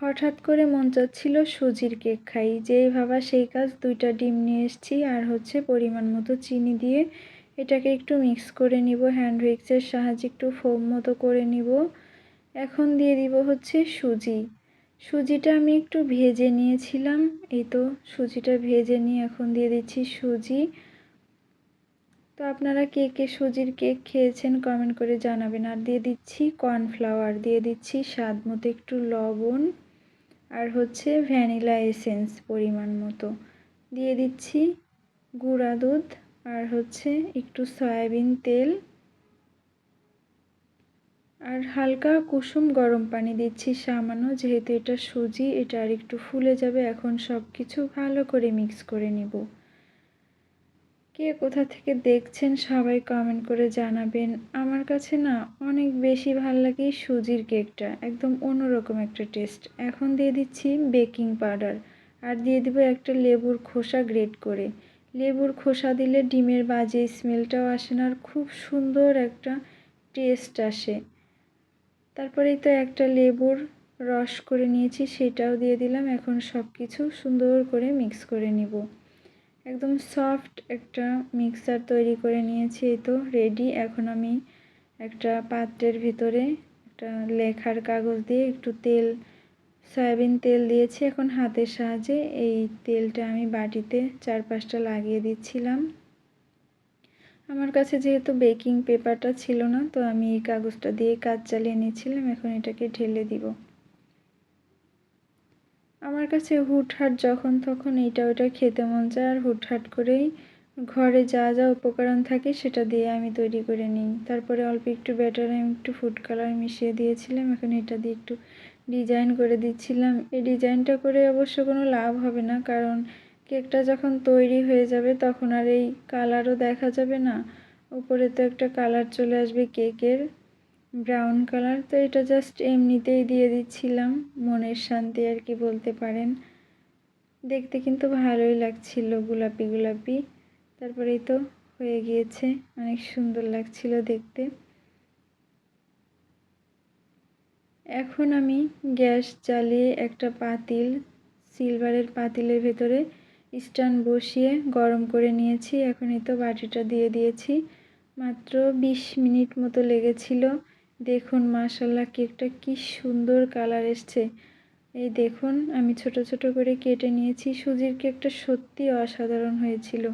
হঠাৎ করে মন চাচ্ছিল সুজির কেক খাই। যেই ভাবা সেই কাজ দুইটা ডিম নিয়ে এসেছি আর হচ্ছে পরিমাণ মতো চিনি দিয়ে এটাকে একটু মিক্স করে নিব, হ্যান্ড উইক্সের সাহায্যে একটু ফোম মতো করে নিব। এখন দিয়ে দিব হচ্ছে সুজি। সুজিটা আমি একটু ভেজে নিয়েছিলাম, এই তো সুজিটা ভেজে নিয়ে এখন দিয়ে দিচ্ছি সুজি। তো আপনারা কে কে সুজির কেক খেয়েছেন কমেন্ট করে জানাবেন। আর দিয়ে দিচ্ছি কর্নফ্লাওয়ার দিয়ে দিচ্ছি স্বাদ মতো একটু লবণ। আর হচ্ছে ভ্যানিলা এসেন্স পরিমাণ মতো। দিয়ে দিচ্ছি গুঁড়া দুধ আর হচ্ছে একটু সয়াবিন তেল। আর হালকা কুসুম গরম পানি দিচ্ছি সামান্য, যেহেতু এটা সুজি, এটা আর একটু ফুলে যাবে। এখন সব কিছু ভালো করে মিক্স করে নিব। কে কোথা থেকে দেখছেন সবাই কমেন্ট করে জানাবেন। আমার কাছে না অনেক বেশি ভালো লাগে সুজির কেকটা, একদম অন্যরকম একটা টেস্ট এখন দিয়ে দিচ্ছি বেকিং পাউডার আর দিয়ে দিব একটা লেবুর খোসা গ্রেট করে। লেবুর খোসা দিলে ডিমের বাজে স্মেলটাও আসে না আর খুব সুন্দর একটা টেস্ট আসে। তারপরেই তো একটা লেবুর রস করে নিয়েছি, সেটাও দিয়ে দিলাম। এখন সব কিছু সুন্দর করে মিক্স করে নিব। একদম সফট একটা মিক্সার তৈরি করে নিয়েছি, এই তো রেডি এখন আমি একটা পাত্রের ভিতরে একটা লেখার কাগজ দিয়ে একটু তেল, সয়াবিন তেল দিয়েছি এখন হাতের সাহায্যে। এই তেলটা আমি বাটিতে চার পাঁচটা লাগিয়ে দিচ্ছিলাম। আমার কাছে যেহেতু বেকিং পেপারটা ছিল না, তো আমি এই কাগজটা দিয়ে কাজ চালিয়ে নিয়েছিলাম এখন এটাকে ঢেলে দিব। আমার কাছে হুটহাট যখন তখন এইটা ওইটা খেতে মন চায় আর হুটহাট করেই ঘরে যা যা উপকরণ থাকে সেটা দিয়ে আমি তৈরি করে নিই। তারপরে অল্প একটু ব্যাটার আমি একটু ফুড কালার মিশিয়ে দিয়েছিলাম, এখন এটা দিয়ে একটু ডিজাইন করে দিচ্ছিলাম। এই ডিজাইনটা করে অবশ্য কোনো লাভ হবে না, কারণ কেকটা যখন তৈরি হয়ে যাবে তখন আর এই কালারও দেখা যাবে না। উপরে তো একটা কালার চলে আসবে কেকের ব্রাউন কালার তো এটা জাস্ট এমনিতেই দিয়ে দিচ্ছিলাম। মনের শান্তি আর কি বলতে পারেন। দেখতে কিন্তু ভালোই লাগছিল গোলাপি গোলাপি। তারপরেই তো হয়ে গিয়েছে, অনেক সুন্দর লাগছিল দেখতে। এখন আমি গ্যাস জ্বালিয়ে একটা পাতিল, সিলভারের পাতিলের ভেতরে স্ট্যান্ড বসিয়ে গরম করে নিয়েছি। এখনই তো বাটিটা দিয়ে দিয়েছি। মাত্র বিশ মিনিট মতো লেগেছিল। দেখুন, মাশাল্লাহ, কেকটা কি সুন্দর কালার এসছে। এই দেখুন, আমি ছোট ছোট করে কেটে নিয়েছি। সুজির কেকটা সত্যি অসাধারণ হয়েছিল।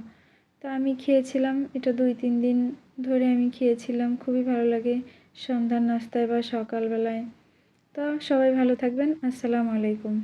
তো আমি খেয়েছিলাম, এটা দুই, তিন দিন ধরে আমি খেয়েছিলাম। খুবই ভালো লাগে সন্ধ্যার নাস্তায় বা সকালবেলায়। তো সবাই ভালো থাকবেন। আসসালামু আলাইকুম।